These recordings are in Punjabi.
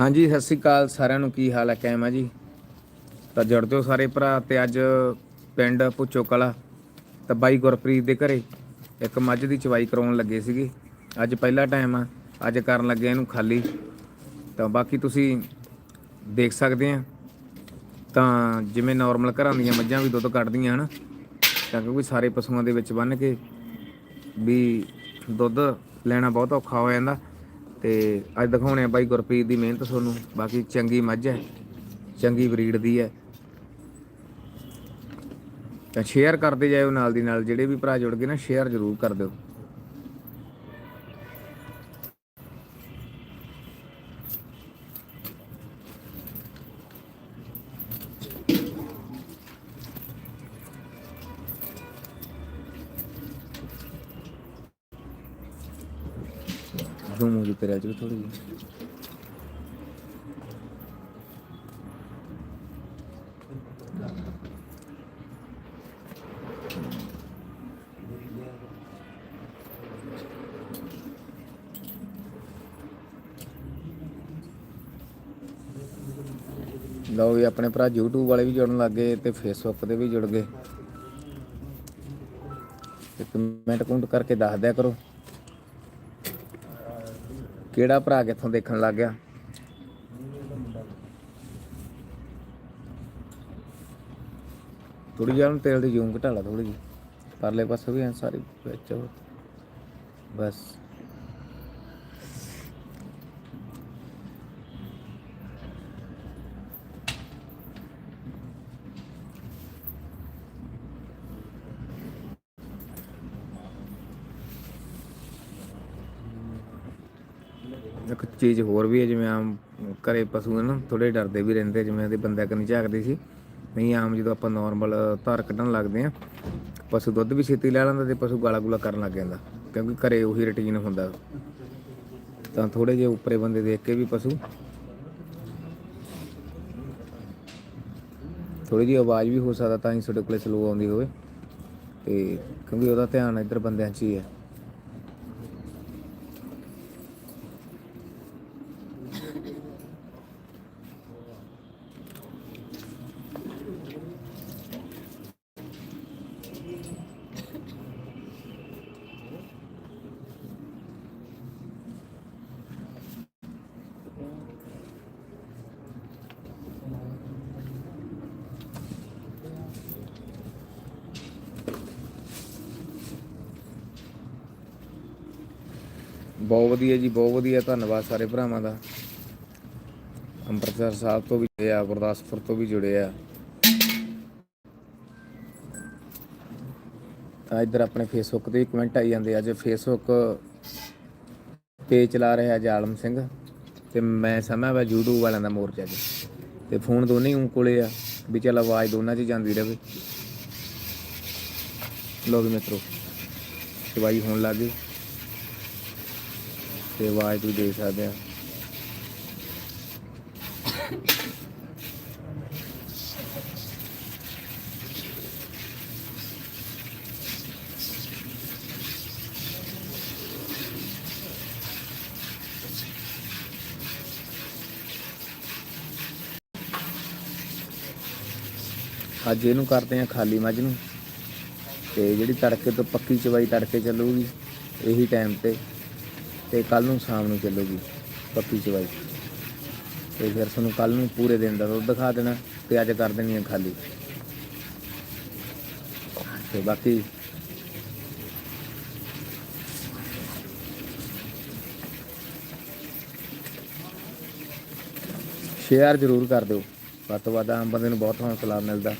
ਹਾਂਜੀ, ਸਤਿ ਸ੍ਰੀ ਅਕਾਲ ਸਾਰਿਆਂ ਨੂੰ। ਕੀ ਹਾਲ ਹੈ? ਕਾਇਮ ਆ ਜੀ। ਤਾਂ ਜੁੜ ਜਾਓ ਸਾਰੇ ਭਰਾ ਤੇ ਅੱਜ ਪਿੰਡ ਪੁੱਚੋ ਕਲਾ। ਤਾਂ ਬਾਈ ਗੁਰਪ੍ਰੀਤ ਦੇ ਘਰੇ ਇੱਕ ਮੱਝ ਦੀ ਚਵਾਈ ਕਰਾਉਣ ਲੱਗੇ ਸੀਗੇ। ਅੱਜ ਪਹਿਲਾ ਟਾਈਮ ਆ। ਅੱਜ ਕਰਨ ਲੱਗੇ ਇਹਨੂੰ ਖਾਲੀ। ਤਾਂ ਬਾਕੀ ਤੁਸੀਂ ਦੇਖ ਸਕਦੇ ਆ। ਤਾਂ ਜਿਵੇਂ ਨਾਰਮਲ ਘਰਾਂ ਦੀਆਂ ਮੱਝਾਂ ਵੀ ਦੁੱਧ ਕੱਢਦੀਆਂ, ਹਨ? ਤਾਂ ਕਿਉਂਕਿ ਸਾਰੇ ਪਸ਼ੂਆਂ ਦੇ ਵਿੱਚ ਬੰਨ ਕੇ ਵੀ ਦੁੱਧ ਲੈਣਾ ਬਹੁਤ ਔਖਾ ਹੋ ਜਾਂਦਾ। ਤੇ ਅੱਜ ਦਿਖਾਉਣੇ ਆ ਬਾਈ ਗੁਰਪ੍ਰੀਤ ਦੀ ਮਿਹਨਤ ਤੁਹਾਨੂੰ। ਬਾਕੀ ਚੰਗੀ ਮੱਝ ਹੈ, ਚੰਗੀ ਬਰੀਡ ਦੀ ਹੈ। ਤਾਂ ਸ਼ੇਅਰ ਕਰਦੇ ਜਾਇਓ ਨਾਲ ਦੀ ਨਾਲ, ਜਿਹੜੇ ਵੀ ਭਰਾ ਜੁੜ ਗਏ ਨਾ ਸ਼ੇਅਰ ਜ਼ਰੂਰ ਕਰ ਦਿਓ। ਜ਼ੂਮ ਹੋ ਜੂ ਤੇਰੇ ਚ ਥੋੜੀ ਜਿਹੀ। ਲਓ ਵੀ ਆਪਣੇ ਭਰਾ YouTube ਵਾਲੇ ਵੀ ਜੁੜਨ ਲੱਗ ਗਏ ਤੇ Facebook ਤੇ ਵੀ ਜੁੜ ਗਏ। ਤੇ ਕਮੈਂਟ ਕੁੰਟ ਕਰਕੇ ਦੱਸ ਦਿਆ ਕਰੋ। ਕਿਹੜਾ ਭਰਾ ਕਿੱਥੋਂ ਦੇਖਣ ਲੱਗ ਗਿਆ? ਥੋੜੀ ਜਿਹਾ ਤੇਲ ਦੀ ਜੂਮ ਘਟਾ ਲਾ ਥੋੜੀ ਜਿਹੀ। ਪਰਲੇ ਪਾਸੇ ਵੀ ਐ ਸਾਰੀ ਵਿੱਚ ਬਸ ਇੱਕ ਚੀਜ਼ ਹੋਰ ਵੀ ਹੈ, ਜਿਵੇਂ ਆਮ ਘਰੇ ਪਸ਼ੂ ਹਨ ਥੋੜੇ ਡਰਦੇ ਵੀ ਰਹਿੰਦੇ ਜਿਵੇਂ ਉਹਦੇ ਬੰਦਾ ਕੰਨੀ ਝਾਕਦੇ ਸੀ। ਨਹੀਂ, ਆਮ ਜਦੋਂ ਆਪਾਂ ਨਾਰਮਲ ਧਾਰ ਕੱਢਣ ਲੱਗਦੇ ਆ ਪਸ਼ੂ ਦੁੱਧ ਵੀ ਛੇਤੀ ਲੈ ਲੈਂਦਾ ਤੇ ਪਸ਼ੂ ਗਾਲਾ ਗੁਲਾ ਕਰਨ ਲੱਗ ਜਾਂਦਾ, ਕਿਉਂਕਿ ਘਰੇ ਉਹੀ ਰੁਟੀਨ ਹੁੰਦਾ। ਤਾਂ ਥੋੜੇ ਜਿਹੇ ਉੱਪਰੇ ਬੰਦੇ ਦੇਖ ਕੇ ਵੀ ਪਸ਼ੂ ਥੋੜੀ ਜਿਹੀ ਆਵਾਜ਼ ਵੀ ਹੋ ਸਕਦਾ ਤਾਂ ਹੀ ਤੁਹਾਡੇ ਕੋਲੇ ਸਲੋ ਆਉਂਦੀ ਹੋਵੇ। ਤੇ ਕਿਉਂਕਿ ਉਹਦਾ ਧਿਆਨ ਇੱਧਰ ਬੰਦਿਆਂ 'ਚ ਹੀ ਹੈ। ਬਹੁਤ ਵਧੀਆ ਜੀ, ਬਹੁਤ ਵਧੀਆ, ਧੰਨਵਾਦ ਸਾਰੇ ਭਰਾਵਾਂ ਦਾ। ਅੰਮ੍ਰਿਤਸਰ ਸਾਹਿਬ ਤੋਂ ਵੀ ਜੁੜੇ ਆ, ਗੁਰਦਾਸਪੁਰ ਤੋਂ ਵੀ ਜੁੜੇ ਆ। ਤਾਂ ਇੱਧਰ ਆਪਣੇ ਫੇਸਬੁੱਕ ਤੇ ਕਮੈਂਟ ਆਈ ਜਾਂਦੇ ਅੱਜ ਫੇਸਬੁੱਕ ਪੇਜ ਚਲਾ ਰਿਹਾ ਜਾਲਮ ਸਿੰਘ ਤੇ ਮੈਂ ਸਮਾਂ ਵਾ YouTube ਵਾਲਿਆਂ ਦਾ ਮੋਰਚਾ ਜੀ ਤੇ ਫੋਨ ਦੋਨੇ ਹੀ ਕੋਲੇ ਆ, ਵੀ ਚੱਲ ਆਵਾਜ਼ ਦੋਨਾਂ 'ਚ ਜਾਂਦੀ ਰਹੇ ਲੋ ਮਿੱਤਰੋ ਚਵਾਈ ਹੋਣ ਲੱਗ ਗਈ। ਤੇ ਆਵਾਜ਼ ਤੁਸੀਂ ਦੇਖ ਸਕਦੇ ਆ। ਅੱਜ ਇਹਨੂੰ ਕਰਦੇ ਆ ਖਾਲੀ ਮੱਝ ਨੂੰ। ਤੇ ਜਿਹੜੀ ਤੜਕੇ ਤੋਂ ਪੱਕੀ ਚਵਾਈ ਤੜਕੇ ਚੱਲੂਗੀ, ਇਹੀ ਟਾਈਮ ਤੇ। ਤੇ ਕੱਲ ਨੂੰ ਸ਼ਾਮ ਨੂੰ ਚੱਲੂਗੀ ਪੱਕੀ ਚਵਾਈ। ਤੇ ਫਿਰ ਤੁਹਾਨੂੰ ਕੱਲ ਨੂੰ ਪੂਰੇ ਦਿਨ ਦਾ ਦੁੱਧ ਦਿਖਾ ਦੇਣਾ ਤੇ ਅੱਜ ਕਰ ਦੇਣੀ ਹੈ ਖਾਲੀ। ਤੇ ਬਾਕੀ ਸ਼ੇਅਰ ਜ਼ਰੂਰ ਕਰ ਦਿਓ। ਵੱਧ ਤੋਂ ਵੱਧ ਆਮ ਬੰਦੇ ਨੂੰ ਬਹੁਤ ਹੌਸਲਾ ਮਿਲਦਾ।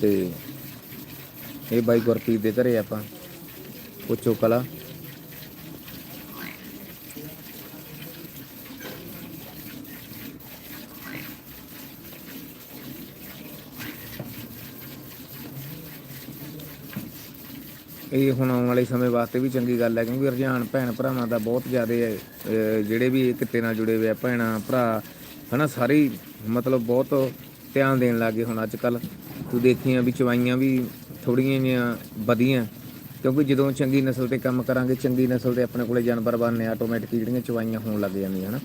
ਤੇ ਇਹ ਬਾਈ ਗੁਰਪ੍ਰੀਤ ਦੇ ਘਰੇ ਆਪਾਂ ਪੁੱਛੋ ਕਲਾ। ਇਹ ਹੁਣ ਆਉਣ ਵਾਲੇ ਸਮੇਂ ਵਾਸਤੇ ਵੀ ਚੰਗੀ ਗੱਲ ਹੈ, ਕਿਉਂਕਿ ਰੁਝਾਨ ਭੈਣ ਭਰਾਵਾਂ ਦਾ ਬਹੁਤ ਜ਼ਿਆਦਾ ਹੈ ਜਿਹੜੇ ਵੀ ਇਹ ਕਿੱਤੇ ਨਾਲ ਜੁੜੇ ਹੋਏ ਆ, ਭੈਣਾਂ, ਭਰਾ, ਹਨਾ, ਸਾਰੇ ਮਤਲਬ ਬਹੁਤ ਧਿਆਨ ਦੇਣ ਲੱਗੇ ਹੁਣ ਅੱਜ ਕੱਲ ਤੂੰ ਦੇਖੀਆਂ ਵੀ ਚਵਾਈਆਂ ਵੀ ਥੋੜੀਆਂ ਜਿਹੀਆਂ ਵਧੀਆਂ, ਕਿਉਂਕਿ ਜਦੋਂ ਚੰਗੀ ਨਸਲ ਤੇ ਕੰਮ ਕਰਾਂਗੇ, ਚੰਗੀ ਨਸਲ ਦੇ ਆਪਣੇ ਕੋਲੇ ਜਾਨਵਰ ਬਣਨੇ ਆਟੋਮੈਟਿਕ ਜਿਹੜੀਆਂ ਚਵਾਈਆਂ ਹੋਣ ਲੱਗ ਜਾਂਦੀਆਂ, ਹਨਾ।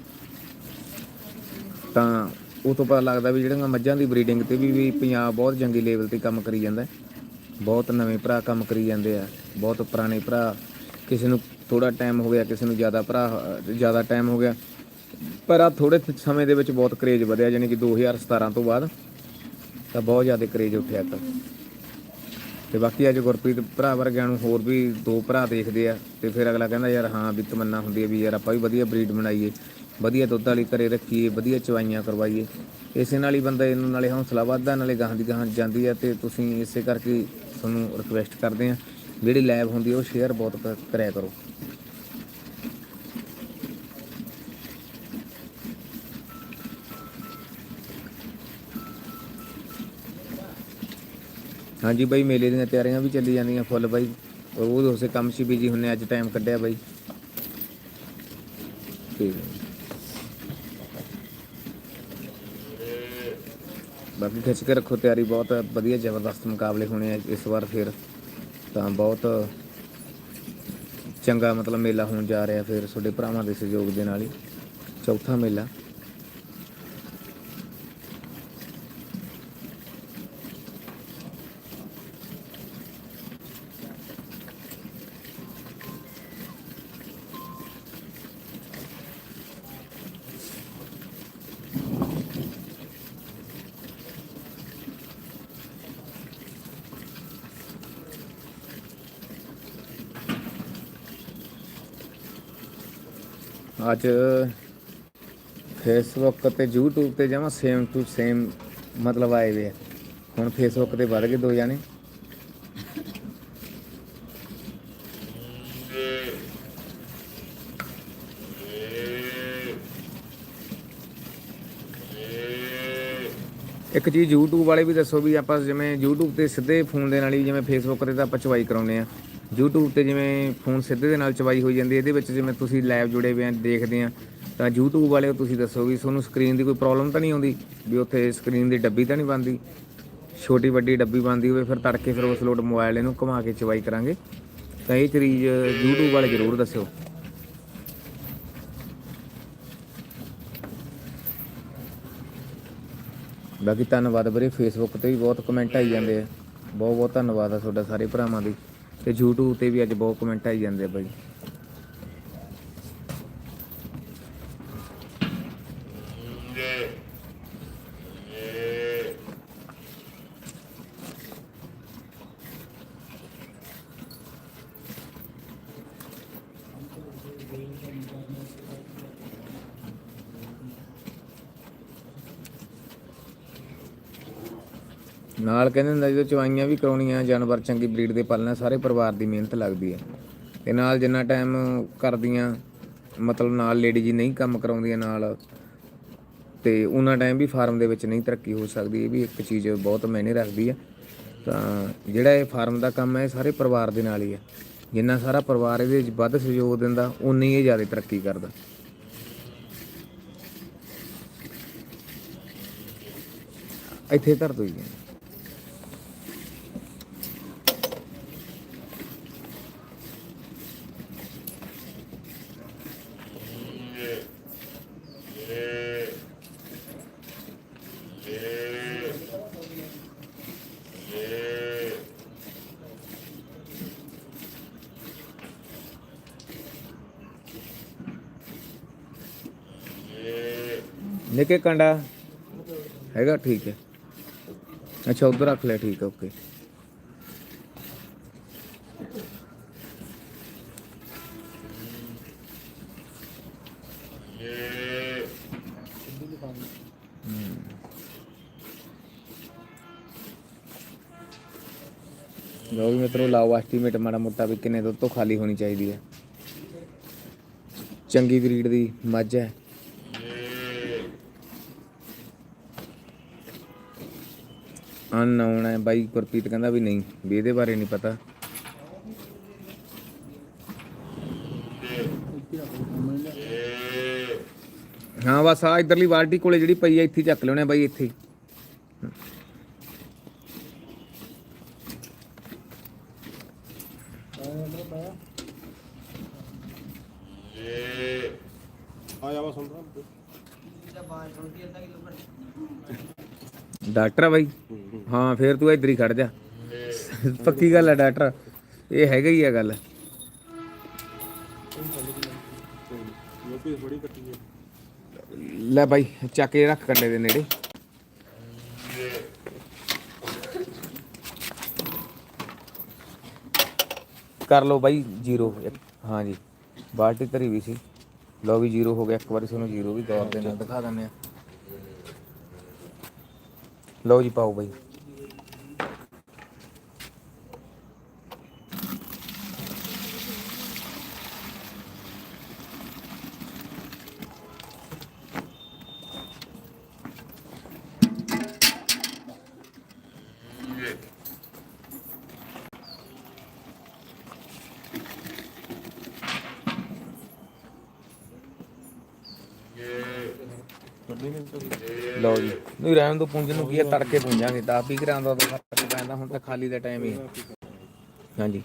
ਤਾਂ ਉਹ ਤੋਂ ਪਤਾ ਲੱਗਦਾ ਵੀ ਜਿਹੜੀਆਂ ਮੱਝਾਂ ਦੀ ਬਰੀਡਿੰਗ ਤੇ ਵੀ ਵੀ ਪੰਜਾਬ ਬਹੁਤ ਚੰਗੀ ਲੈਵਲ ਤੇ ਕੰਮ ਕਰੀ ਜਾਂਦਾ ਬਹੁਤ ਨਵੇਂ ਭਰਾ ਕੰਮ ਕਰੀ ਜਾਂਦੇ ਆ, ਬਹੁਤ ਪੁਰਾਣੇ ਭਰਾ, ਕਿਸੇ ਨੂੰ ਥੋੜਾ ਟਾਈਮ ਹੋ ਗਿਆ, ਕਿਸੇ ਨੂੰ ਜ਼ਿਆਦਾ ਭਰਾ, ਜ਼ਿਆਦਾ ਟਾਈਮ ਹੋ ਗਿਆ। ਪਰ ਆ ਥੋੜੇ ਸਮੇਂ ਦੇ ਵਿੱਚ ਬਹੁਤ ਕਰੇਜ ਵਧਿਆ ਯਾਨੀ ਕਿ 2017 ਤੋਂ ਬਾਅਦ ਤਾਂ ਬਹੁਤ ਜ਼ਿਆਦਾ ਕਰੇਜ ਉੱਠਿਆ ਤਾਂ ਤੇ ਬਾਕੀ ਅੱਜ ਗੁਰਪ੍ਰੀਤ ਭਰਾ ਵਰਗਿਆਂ ਨੂੰ ਹੋਰ ਵੀ ਦੋ ਭਰਾ ਦੇਖਦੇ ਆ, ਤੇ ਫਿਰ ਅਗਲਾ ਕਹਿੰਦਾ ਯਾਰ ਹਾਂ ਵੀ ਤਮੰਨਾ ਹੁੰਦੀ ਹੈ ਵੀ ਯਾਰ ਆਪਾਂ ਵੀ ਵਧੀਆ ਬਰੀਡ ਬਣਾਈਏ। ਵਧੀਆ ਦੁੱਧ ਵਾਲੀ ਘਰੇ ਰੱਖੀਏ, ਵਧੀਆ ਚਵਾਈਆਂ ਕਰਵਾਈਏ। ਇਸੇ ਨਾਲ ਹੀ ਬੰਦਾ ਇਹਨਾਂ ਨਾਲੇ ਹੌਸਲਾ ਵੱਧਦਾ, ਨਾਲੇ ਗਾਹਾਂ ਦੀ ਗਾਹਾਂ ਜਾਂਦੀ ਹੈ ਤੇ ਤੁਸੀਂ ਇਸੇ ਕਰਕੇ ਤੁਹਾਨੂੰ ਰਿਕਵੈਸਟ ਕਰਦੇ ਆ, ਜਿਹੜੀ ਲੈਬ ਹੁੰਦੀ ਉਹ ਸ਼ੇਅਰ ਬਹੁਤ ਕਰਿਆ ਕਰੋ। ਹਾਂਜੀ ਬਾਈ, ਮੇਲੇ ਦੀਆਂ ਤਿਆਰੀਆਂ ਵੀ ਚੱਲੀ ਜਾਂਦੀਆਂ ਫੁੱਲ ਬਾਈ। ਉਹ ਉਸੇ ਕੰਮ 'ਚ ਬਿਜ਼ੀ ਹੁੰਨੇ ਅੱਜ ਟਾਈਮ ਕੱਢਿਆ ਬਾਈ। ਤੇ ਬਾਕੀ ਖਿੱਚ ਕੇ ਰੱਖੋ, ਤਿਆਰੀ ਬਹੁਤ ਵਧੀਆ, ਜ਼ਬਰਦਸਤ ਮੁਕਾਬਲੇ ਹੋਣੇ ਆ ਇਸ ਵਾਰ ਫਿਰ। ਤਾਂ ਬਹੁਤ ਚੰਗਾ ਮਤਲਬ ਮੇਲਾ ਹੋਣ ਜਾ ਰਿਹਾ ਫਿਰ, ਤੁਹਾਡੇ ਭਰਾਵਾਂ ਦੇ ਸਹਿਯੋਗ ਦੇ ਨਾਲ ਹੀ। ਚੌਥਾ ਮੇਲਾ। ਅੱਜ ਫੇਸਬੁੱਕ ਤੇ YouTube ਤੇ ਜਮਾ ਸੇਮ ਟੂ ਸੇਮ ਮਤਲਬ ਆਏ ਵੇ ਹੁਣ ਫੇਸਬੁੱਕ ਤੇ ਵੱਧ ਗਏ ਦੋ ਜਾਣੇ। ਇੱਕ ਚੀਜ਼ YouTube ਵਾਲੇ ਵੀ ਦੱਸੋ ਵੀ ਆਪਾਂ ਜਿਵੇਂ YouTube ਤੇ ਸਿੱਧੇ ਫੋਨ ਦੇ ਨਾਲ ਹੀ ਜਿਵੇਂ Facebook ਤੇ ਤਾਂ ਆਪਾਂ ਚਵਾਈ ਕਰਾਉਂਦੇ ਆ। YouTube ਤੇ ਜਿਵੇਂ ਫੋਨ ਸਿੱਧੇ ਦੇ ਨਾਲ ਚਵਾਈ ਹੋਈ ਜਾਂਦੀ ਹੈ, ਇਹਦੇ ਵਿੱਚ ਜਿਵੇਂ ਤੁਸੀਂ ਲਾਈਵ ਜੁੜੇ ਹੋਏ ਆ, ਦੇਖਦੇ ਆ, ਤਾਂ YouTube ਵਾਲਿਓ ਤੁਸੀਂ ਦੱਸੋ ਵੀ ਤੁਹਾਨੂੰ ਸਕਰੀਨ ਦੀ ਕੋਈ ਪ੍ਰੋਬਲਮ ਤਾਂ ਨਹੀਂ ਆਉਂਦੀ? ਵੀ ਉੱਥੇ ਸਕਰੀਨ ਦੀ ਡੱਬੀ ਤਾਂ ਨਹੀਂ ਬੰਦੀ ਛੋਟੀ ਵੱਡੀ ਡੱਬੀ ਬੰਦੀ ਹੋਵੇ, ਫਿਰ ਤੜਕੇ ਫਿਰ ਉਸ ਲੋਡ ਮੋਬਾਈਲ ਇਹਨੂੰ ਘੁਮਾ ਕੇ ਚਵਾਈ ਕਰਾਂਗੇ। ਤਾਂ ਇਹ ਚੀਜ਼ YouTube ਵਾਲੇ ਜ਼ਰੂਰ ਦੱਸਿਓ। ਬਾਕੀ ਧੰਨਵਾਦ ਵੀਰੇ ਫੇਸਬੁੱਕ ਤੇ ਵੀ ਬਹੁਤ ਕਮੈਂਟ ਆਈ ਜਾਂਦੇ ਆ। ਬਹੁਤ ਬਹੁਤ ਧੰਨਵਾਦ ਆ ਤੁਹਾਡਾ ਸਾਰੇ ਭਰਾਵਾਂ ਦੀ। ਤੇ YouTube ਤੇ ਵੀ ਅੱਜ ਬਹੁਤ ਕਮੈਂਟ ਆਈ ਜਾਂਦੇ ਆ ਬਾਈ। ਨਾਲ ਕਹਿੰਦੇ ਹੁੰਦਾ ਜਦੋਂ ਚਵਾਈਆਂ ਵੀ ਕਰਾਉਣੀਆਂ, ਜਾਨਵਰ ਚੰਗੀ ਬਰੀਡ ਦੇ ਪਾਲਣਾ ਸਾਰੇ ਪਰਿਵਾਰ ਦੀ ਮਿਹਨਤ ਲੱਗਦੀ ਹੈ। ਤੇ ਨਾਲ ਜਿੰਨਾ ਟਾਈਮ ਕਰਦੀਆਂ, ਮਤਲਬ ਨਾਲ ਲੇਡੀ ਜੀ ਨਹੀਂ ਕੰਮ ਕਰਾਉਂਦੀਆਂ ਨਾਲ, ਤੇ ਉਹਨਾਂ ਟਾਈਮ ਵੀ ਫਾਰਮ ਦੇ ਵਿੱਚ ਨਹੀਂ ਤਰੱਕੀ ਹੋ ਸਕਦੀ, ਇਹ ਵੀ ਇੱਕ ਚੀਜ਼ ਬਹੁਤ ਮਾਇਨੇ ਰੱਖਦੀ ਹੈ। ਤਾਂ ਜਿਹੜਾ ਇਹ ਫਾਰਮ ਦਾ ਕੰਮ ਹੈ, ਇਹ ਸਾਰੇ ਪਰਿਵਾਰ ਦੇ ਨਾਲ ਹੀ ਹੈ। ਜਿੰਨਾ ਸਾਰਾ ਪਰਿਵਾਰ ਇਹਦੇ ਵਿੱਚ ਵੱਧ ਸਹਿਯੋਗ ਦਿੰਦਾ ਉਨੀ ਇਹ ਜ਼ਿਆਦਾ ਤਰੱਕੀ ਕਰਦਾ। ਇੱਥੇ ਧਰ ਦੋ ਜੀ। ਨਿੱਕੇ ਕੰਡਾ ਹੈਗਾ ਠੀਕ ਹੈ ਅੱਛਾ ਉਧਰ ਰੱਖ ਲੈ ਠੀਕ ਹੈ ਓਕੇ ਲੋ ਵੀ ਮਿੱਤਰੋ ਲਾਓ ਐਸਟੀਮੇਟ ਮਾੜਾ ਮੋਟਾ ਵੀ ਕਿੰਨੇ ਦੁੱਧ ਤੋਂ ਖਾਲੀ ਹੋਣੀ ਚਾਹੀਦੀ ਹੈ। ਚੰਗੀ ਬਰੀਡ ਦੀ ਮੱਝ ਹੈ। ਅਨਨੋਨ ਹੈ। ਬਾਈ ਗੁਰਪ੍ਰੀਤ ਕਹਿੰਦਾ ਵੀ ਨਹੀਂ, ਵੀ ਇਹਦੇ ਬਾਰੇ ਨਹੀਂ ਪਤਾ। ਹਾਂ, ਬਸ ਆ ਇਧਰਲੀ ਬਾਲਟੀ ਕੋਲੇ ਜਿਹੜੀ ਪਈ ਆ ਇੱਥੇ ਹੀ ਚੱਕ ਲਿਓਣੇ ਬਾਈ ਇੱਥੇ। ਹੀ। ਆ ਵਾ ਸੁਣ ਰਹਾ ਡਾਕਟਰ ਆ ਬਾਈ। ਹਾਂ, ਫੇਰ ਤੂੰ ਇੱਧਰ ਹੀ ਖੜ ਜਾ। ਪੱਕੀ ਗੱਲ ਆ ਡਾਕਟਰ। ਇਹ ਹੈਗਾ ਹੀ ਆ ਗੱਲ। ਲੈ ਬਾਈ, ਚੱਕ ਕੇ ਰੱਖ ਕੰਡੇ ਦੇ ਨੇੜੇ। ਕਰ ਲਓ ਬਾਈ ਜ਼ੀਰੋ। ਹਾਂ ਜੀ। ਬਾਲਟੀ ਧਰੀ ਵੀ ਸੀ। ਲਓ ਵੀ ਜ਼ੀਰੋ ਹੋ ਗਿਆ। ਇੱਕ ਵਾਰੀ ਤੁਹਾਨੂੰ ਜ਼ੀਰੋ ਵੀ ਗੌਰ ਦੇ ਨਾਲ ਦਿਖਾ ਦਿੰਦੇ ਆ। ਲਓ ਜੀ ਪਾਓ ਬਾਈ। ਲਓ ਜੀ, ਨਹੀਂ ਰਹਿਣ ਦੋ, ਪੁੰਜ ਨੂੰ ਕੀ ਹੈ ਤੜਕੇ ਪੁੰਜਾਂਗੇ। 10 20 ਗ੍ਰਾਮ ਦਾ ਤਾਂ ਫ਼ਰਕ ਪੈਂਦਾ, ਹੁਣ ਤਾਂ ਖਾਲੀ ਦਾ ਟਾਈਮ ਹੀ ਹੈ ਹਾਂਜੀ।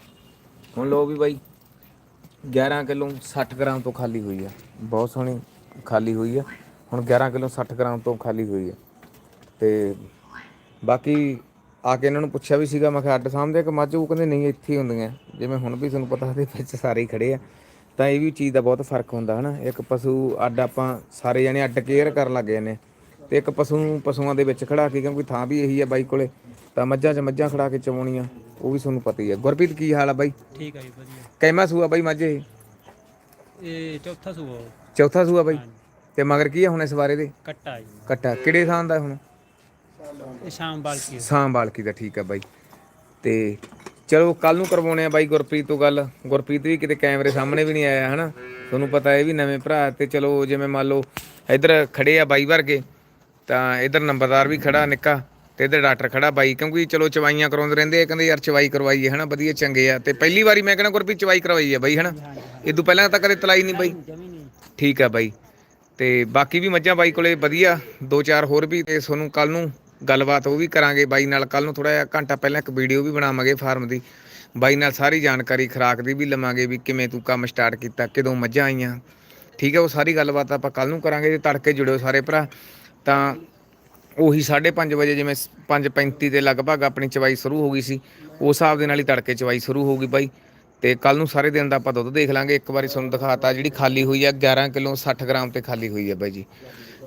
ਹੁਣ ਲਓ ਵੀ ਬਾਈ 11 ਕਿਲੋ 60 ਗ੍ਰਾਮ ਤੋਂ ਖਾਲੀ ਹੋਈ ਆ। ਬਹੁਤ ਸੋਹਣੀ ਖਾਲੀ ਹੋਈ ਆ। ਹੁਣ 11 ਕਿਲੋ 60 ਗ੍ਰਾਮ ਤੋਂ ਖਾਲੀ ਹੋਈ ਆ। ਤੇ ਬਾਕੀ ਆ ਕੇ ਇਹਨਾਂ ਨੂੰ ਪੁੱਛਿਆ ਵੀ ਸੀਗਾ, ਮੈਂ ਕਿਹਾ ਅੱਡ ਸਾਹਮਣੇ ਇੱਕ ਮੱਝ? ਉਹ ਕਹਿੰਦੇ ਨਹੀਂ, ਇੱਥੇ ਹੀ ਹੁੰਦੀਆਂ। ਜਿਵੇਂ ਹੁਣ ਵੀ ਤੁਹਾਨੂੰ ਪਤਾ ਦੇ ਵਿੱਚ ਸਾਰੇ ਹੀ ਖੜੇ ਆ। ਤਾਂ ਇਹ ਵੀ ਚੀਜ਼ ਦਾ ਬਹੁਤ ਫ਼ਰਕ ਹੁੰਦਾ ਹਨਾ। ਇੱਕ ਪਸ਼ੂ ਅੱਡ ਆਪਾਂ ਸਾਰੇ ਜਣੇ ਅੱਡ ਕੇਅਰ ਕਰਨ ਲੱਗ ਜਾਂਦੇ ਤੇ ਇੱਕ ਪਸ਼ੂ ਪਸ਼ੂਆਂ ਦੇ ਵਿੱਚ ਖੜਾ ਕੇ ਕਿਉਂਕਿ ਥਾਂ ਵੀ ਇਹੀ ਆ ਬਾਈ ਕੋਲੇ ਤਾਂ ਮੱਝਾਂ 'ਚ ਮੱਝਾਂ ਖੜਾ ਕੇ ਚਵਾਉਣੀਆਂ ਉਹ ਵੀ ਤੁਹਾਨੂੰ ਪਤਾ ਹੀ ਆ। ਗੁਰਪ੍ਰੀਤ ਕੀ ਹਾਲ ਆ ਬਾਈ? ਠੀਕ ਆ ਜੀ ਵਧੀਆ। ਕੈਮਾ ਸੂਆ ਬਾਈ ਮੱਝ ਇਹ? ਇਹ ਚੌਥਾ ਸੂਆ ਚੌਥਾ ਸੂਆ ਬਾਈ? ਤੇ ਮਗਰ ਕੀ ਆ ਹੁਣ ਇਸ ਬਾਰੇ ਦੇ? ਕੱਟਾ ਜੀ। ਕੱਟਾ। ਕਿਹੜੇ ਥਾਂ ਦਾ ਹੁਣ? ਇਹ ਸ਼ਾਮ ਬਾਲਕੀ ਸਾਂ ਬਾਲਕੀ ਦਾ ਠੀਕ ਆ ਬਾਈ। ਤੇ ਚਲੋ ਕੱਲ ਨੂੰ ਕਰਵਾਉਣੇ ਆ ਬਾਈ ਗੁਰਪ੍ਰੀਤ ਤੋਂ ਗੱਲ। ਗੁਰਪ੍ਰੀਤ ਵੀ ਕਿਤੇ ਕੈਮਰੇ ਸਾਹਮਣੇ ਵੀ ਨਹੀਂ ਆਇਆ, ਹਨਾ? ਤੁਹਾਨੂੰ ਪਤਾ ਹੈ ਵੀ ਨਵੇਂ ਭਰਾ ਤੇ ਚਲੋ, ਜਿਵੇਂ ਮੰਨ ਲਓ, ਇੱਧਰ ਖੜੇ ਆ ਬਾਈ ਵਰਗੇ, ਤਾਂ ਇੱਧਰ ਨੰਬਰਦਾਰ ਵੀ ਖੜਾ ਨਿੱਕਾ ਤੇ ਇੱਧਰ ਡਾਕਟਰ ਖੜਾ ਬਾਈ, ਕਿਉਂਕਿ ਚਲੋ ਚਵਾਈਆਂ ਕਰਾਉਂਦੇ ਰਹਿੰਦੇ ਆ, ਕਹਿੰਦੇ ਯਾਰ ਚਵਾਈ ਕਰਵਾਈਏ, ਹਨਾ? ਵਧੀਆ, ਚੰਗੇ ਆ। ਤੇ ਪਹਿਲੀ ਵਾਰੀ ਮੈਂ ਕਹਿੰਦਾ ਗੁਰਪ੍ਰੀਤ ਚਵਾਈ ਕਰਵਾਈ ਆ ਬਾਈ, ਹਨਾ? ਇਦੋਂ ਪਹਿਲਾਂ ਤਾਂ ਕਦੇ ਤਲਾਈ ਨਹੀਂ ਬਾਈ। ਠੀਕ ਆ ਬਾਈ। ਤੇ ਬਾਕੀ ਵੀ ਮੱਝਾਂ ਬਾਈ ਕੋਲੇ ਵਧੀਆ, ਦੋ ਚਾਰ ਹੋਰ ਵੀ, ਤੇ ਤੁਹਾਨੂੰ ਕੱਲ ਨੂੰ ਗੱਲਬਾਤ ਉਹ ਵੀ ਕਰਾਂਗੇ। ਬਾਈ ਨਾਲ ਕੱਲ ਨੂੰ ਥੋੜਾ ਜਿਹਾ ਘੰਟਾ ਪਹਿਲਾਂ ਇੱਕ ਵੀਡੀਓ ਵੀ ਬਣਾਵਾਂਗੇ ਫਾਰਮ ਦੀ। ਬਾਈ ਨਾਲ ਸਾਰੀ ਜਾਣਕਾਰੀ ਖਰਾਕ ਦੀ ਵੀ ਲਵਾਂਗੇ ਵੀ ਕਿਵੇਂ ਤੂੰ ਕੰਮ ਸਟਾਰਟ ਕੀਤਾ, ਕਦੋਂ ਮੱਝਾਂ ਆਈਆਂ। ਠੀਕ ਹੈ ਉਹ ਸਾਰੀ ਗੱਲਬਾਤ ਆਪਾਂ ਕੱਲ ਨੂੰ ਕਰਾਂਗੇ, ਜੇ ਤੜਕੇ ਜੁੜਿਓ ਸਾਰੇ ਭਰਾ। ਤਾਂ ਉਹੀ 5:30 ਵਜੇ ਜਿਵੇਂ 5:35 ਦੇ ਲਗਭਗ ਆਪਣੀ ਚਵਾਈ ਸ਼ੁਰੂ ਹੋ ਗਈ ਸੀ, ਉਸ ਹਿਸਾਬ ਦੇ ਨਾਲ ਹੀ ਤੜਕੇ ਚਵਾਈ ਸ਼ੁਰੂ ਹੋ ਗਈ ਬਾਈ। ਤੇ ਕੱਲ ਨੂੰ ਸਾਰੇ ਦਿਨ ਦਾ ਆਪਾਂ ਦੁੱਧ ਦੇਖ ਲਾਂਗੇ। ਇੱਕ ਵਾਰੀ ਤੁਹਾਨੂੰ ਦਿਖਾਤਾ ਜਿਹੜੀ ਖਾਲੀ ਹੋਈ ਆ 11 ਕਿਲੋ 60 ਗ੍ਰਾਮ ਤੇ ਖਾਲੀ ਹੋਈ ਆ ਬਾਈ ਜੀ।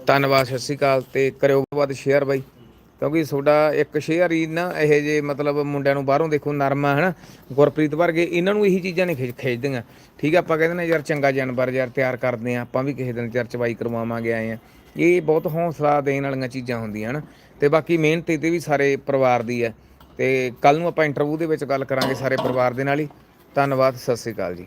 ਧੰਨਵਾਦ, ਸਤਿ ਸ਼੍ਰੀ ਅਕਾਲ ਤੇ ਕਰਿਓ ਵੱਧ ਸ਼ੇਅਰ ਬਾਈ। ਕਿਉਂਕਿ ਤੁਹਾਡਾ ਇੱਕ ਸ਼ੇਅਰ ਹੀ ਨਾ, ਇਹ ਜੇ ਮਤਲਬ ਮੁੰਡਿਆਂ ਨੂੰ ਬਾਹਰੋਂ ਦੇਖੋ ਨਰਮਾ ਹਨਾ? ਗੁਰਪ੍ਰੀਤ ਵਰਗੇ ਇਹਨਾਂ ਨੂੰ ਇਹੀ ਚੀਜ਼ਾਂ ਨੇ ਖਿੱਚ ਖਿੱਚਦੀਆਂ। ਠੀਕ ਆ, ਆਪਾਂ ਕਹਿੰਦੇ ਨੇ ਯਾਰ ਚੰਗਾ ਜਾਨਵਰ ਯਾਰ ਤਿਆਰ ਕਰਦੇ ਆ, ਆਪਾਂ ਵੀ ਕਿਸੇ ਦਿਨ ਚਰ ਚਵਾਈ ਕਰਵਾਵਾਂਗੇ ਆਏ ਆ। ਇਹ ਬਹੁਤ ਹੌਸਲਾ ਦੇਣ ਵਾਲੀਆਂ ਚੀਜ਼ਾਂ ਹੁੰਦੀਆਂ, ਹਨ? ਤੇ ਬਾਕੀ ਮਿਹਨਤ ਤੇ ਵੀ ਸਾਰੇ ਪਰਿਵਾਰ ਦੀ ਹੈ ਤੇ ਕੱਲ ਨੂੰ ਆਪਾਂ ਇੰਟਰਵਿਊ ਦੇ ਵਿੱਚ ਗੱਲ ਕਰਾਂਗੇ ਸਾਰੇ ਪਰਿਵਾਰ ਦੇ ਨਾਲ ਹੀ। ਧੰਨਵਾਦ, ਸਤਿ ਸ੍ਰੀ ਅਕਾਲ ਜੀ।